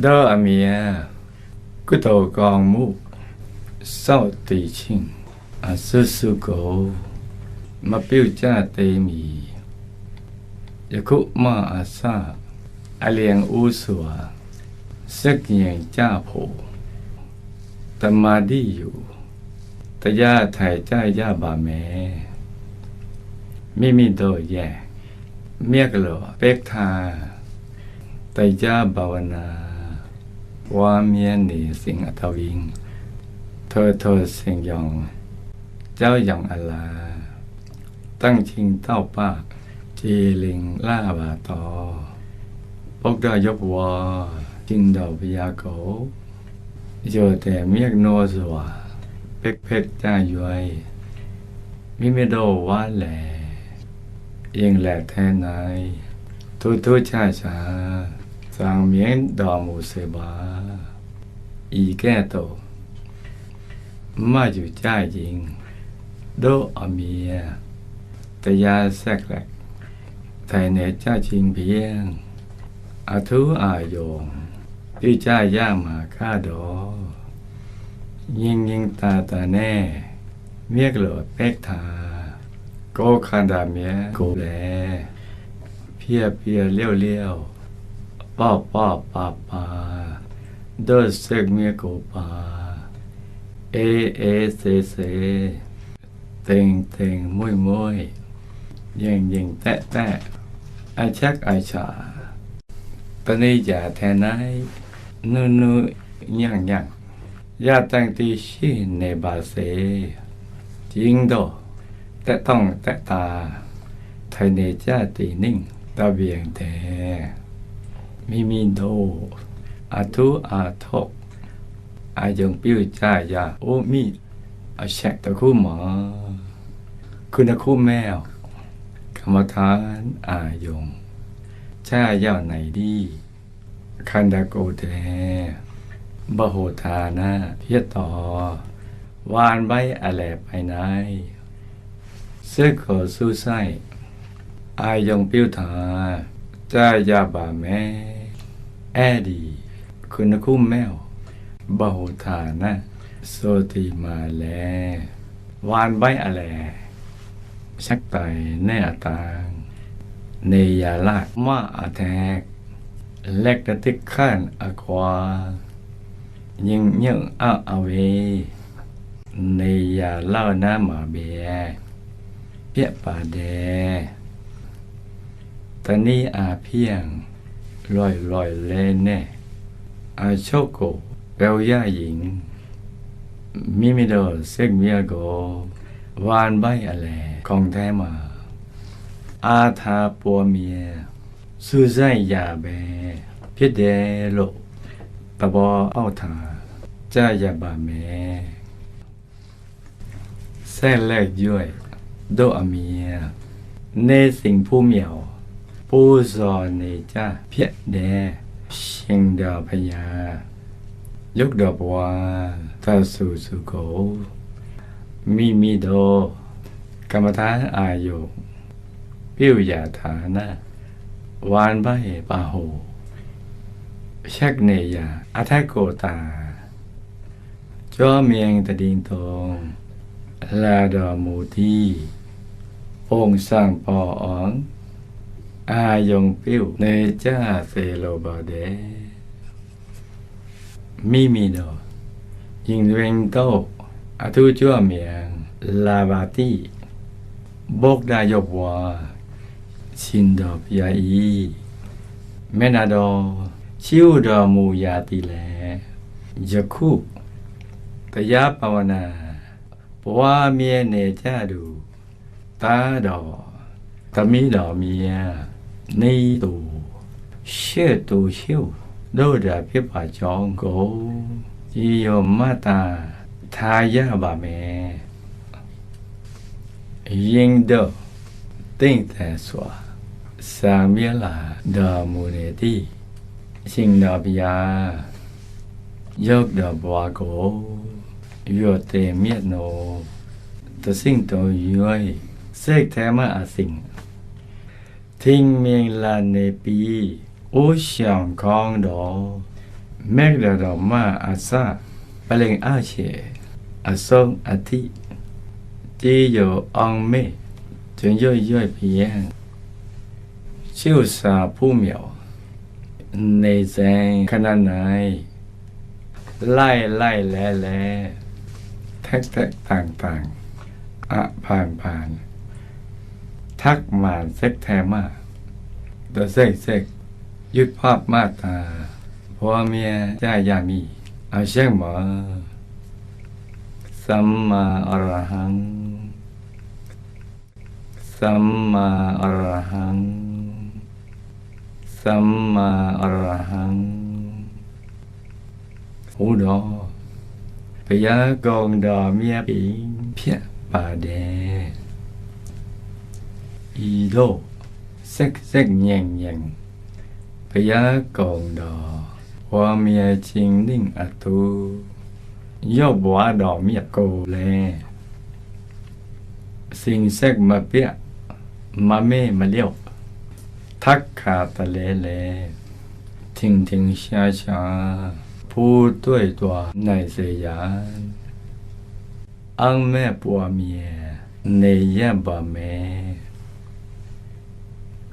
đó à mía cứ tổ còn mu sau tỷ chinh à sư sư cổ mà biểu cha tê mì ya khu ma à sa à liền u sủa sắc nhiên cha phổ tâm ma đi อยู่แต่ย่าไทยจ้าย่าบาแม่ไม่มีโดยแย่เมียกหลอเป็กทาแต่ย่าภาวนา ว่าเมียหนีสิ่งอัตวิงเธอเธอสิ่งยอง เจ้าอย่างอลา ตั้งชิงเต้าปากจีลิงล่าบาตอปกดายกวอจิงดอกพยาโกโยแต่เมียกโนสวาเป็กเพชรจ้าย้อยมิเมโดว่าแหล่ยังแหล่แท้นายทุทุชาชา สางเมียนดอมูเสบา อีแก่โตมาอยู่จ้าหญิง โดอเมียแต่ยาแซกแหลกไทยเนจ้าจริงเพียงอาทุอายงที่จ้าย่ามาค่าดอ ยิงยิงตาตาแน่ เมียกโหลดเป็กทา โกคันดาเมียโกแลเพียเพียเลี้ยวเลี้ยว ป้อป้อปาปาเดอเซกเมียโกปาเอเอเซเซเต็งเต็งมุยมุยยิงยิงแตะแตะอาชักอาชาตอนนี้อย่าแทนไหนนูนูยังยังย่าตังที่ชีในบาเซจริงโดแต่ต้องแต่ตาไทยเนจ้าตีนิ่งตาเบียงแต่ มิมีโดอาทุอาทกอายังปิ้วจ้ายาโอมีอาแฉกตะคู่หมอคุณคู่แมวกรรมฐานอายงจ้าย่าไหนดีคันดาโกเทบโหทานะเพียต่อ วานใบอะไรภายในเสื้อขอสู้ไส้อายงปิ้วทาจ้ายาบาแม่ แอดีคุณคู่แมวบาหูฐานะโสติมาแลวานใบอะไรชักไตแน่ตางเนยาลากมาอาแทกเล็กตะติกข้านอควายิงเยอะอาอาเวเนยาเล่าน้ามาเบียเพียป่าแดตอนนี้อาเพียง လွယ်လွယ်လဲနဲ့အချုပ်ကိုပယ်ရရင်မိမိတို့စိတ်မြတ်ကိုဝန်ပိုင်အလဲခေါင်းထဲမှာအာသာပေါ်မြဲစူဇိုက်ရပဲဖြစ်တယ်လို့သဘောအောက်ထားကြရပါမယ်ဆက်လက်ရွေ့တို့အမြဲနေစဉ်ဖူးမြော် เดโลตะบอเอาทาจ้ายาบาเมแซ่แลกย้วยโดอเมียเนสิงผู้เหมียวผู้ซอนเนจ้าเพียแดเชียงดาวพญายกดอบวตาสูสุโกมีมีโดกรรมฐานอายุปิวยาฐานะวานใบปาโหชักเนยาอัทโกตาจอเมียงตะดิงตงลาดอมูทีองสร้างปออองายงปิ้วเนจ้าเซโลบาเดมิมิโดยิงเวงโตอาทุจั่วเมียงลาบาตีบกดายบวาชินดอพยาอีแมนาดอ ชิวดอมูยาติแลยะคุตยาปาวนาปวาเมียเนจาดูตาดอตมิดอเมีย နေသူရှေ့သူရှေ့တို့တာဖြစ်ပါကြောင်းကိုဤယောမတ္တာထားရပါမယ်ရင်တော့တင့်တန်စွာစာမြလာဒါမူနေတိရှင်တော်ဗျာရောက်တော်ဘွားကိုရွတ်တယ်မြတ်နော်သစင်တော်ရွိစိတ်ထဲမှာအစင် ทิ้งเมียงลานในปีโอเฉียงคองดอแม่เดดอมาอาซาปะเลงอาเชอาซงอาทิจีโยอองเมจนย่อยย่อยพียงชิวสาผู้เหมียวในแสงขนาดไหนไล่ไล่แลแลแท็กแท็กต่างต่างอะผ่านผ่าน ทักมานเซกแทมาเดเซกเซกยึดภาพมาตาพ่อเมียจ้ายามีเอาเช่งหมอสัมมาอรหัง สัมมาอรหัง สัมมาอรหัง หูดอพยากองดอเมียปิงเพียป่าแด อีโลเซ็กเซ็กแยงแยงพยากองดอหัวเมียจริงนิ่งอัตูยกบัวดอกเมียโกแล สิ่งเซ็กมาเปียมาเม่มาเลี้ยว ทักขาตะเลเลทิ้งทิ้งช้าช้าพูดด้วยตัวในเสียานอังแม่ปัวเมียในแย่บ่แม่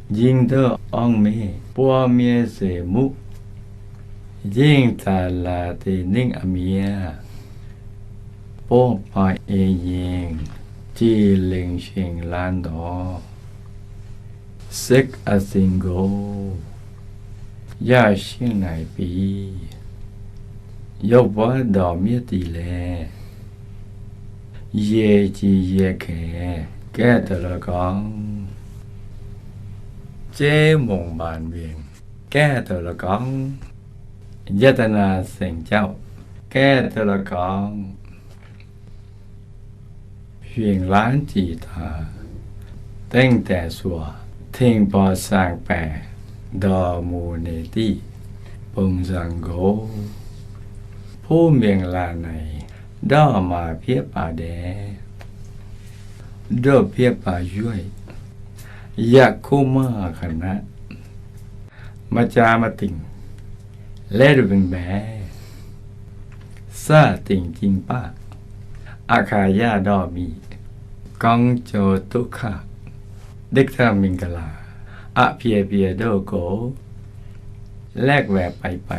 yin de ong me po mie se mu yin ta la te ning a mia po pa e yin ti ling shing lan do sick a single ya shin nai pi yo ba do mie ti le ye chi ye ke ke ta la kong เจมงบานเวียง แก้ตละกองยตนาเสียงเจ้า แก้ตละกองเพียงล้านจีตาตั้งแต่สัวเทิงพอสร้างแปรดอมูเนตีปงสังโกผู้เมียงลาในด้อมาเพียป่าแดดอเพียป่าย้วย ยาคู่มาขณะมาจามาติงแลดูเป็นแบซาติงจริงป้าอาคายาดอมีกองโจตุขะเด็กทามิงกลาอะเพียเพียโดโก แลกแหวบไปไป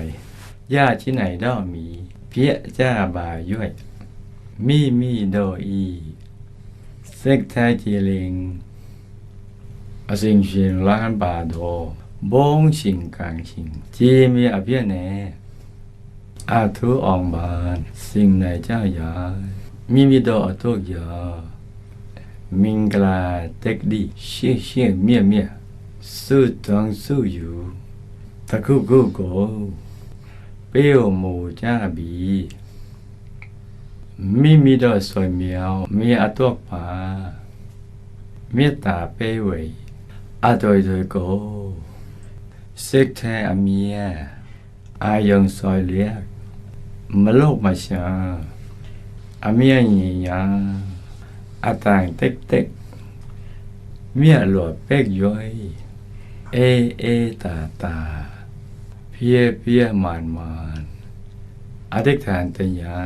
ย่าที่ไหนดอมี เพียจ้าบาย่อยมีมีโดอี เซกแท้จีลิงอสิงชินล้านบาโดบง အစဉ်ရှင်လမ်းပါတော်ဘုံရှင်ကန်ရှင်ဂျေမီအပြည့်နဲ့အထူးအောင်ပါစင်နိုင်ကြရာမိမိတို့အထုတ်ရာမင်္ဂလာတက်ဒီရှေ့ရှေ့မြဲ့မြဲစုတောင်းစုယူတခုခုကိုပေးော်မူကြပြီမိမိတို့ဆွေမြောင်းမြေအတော့ပါမေတ္တာပေးဝေ အတော်တွေကိုစိတ်ထဲအမြဲအာယုံဆွေလျက်မလို့မရှာအမြဲညီညာအတိုင်တက်တက်မြတ်လောပဲ့ရွယ်အေးအေးတာတာပြေပြေမန်မန်အဒိဋ္ဌံတညာ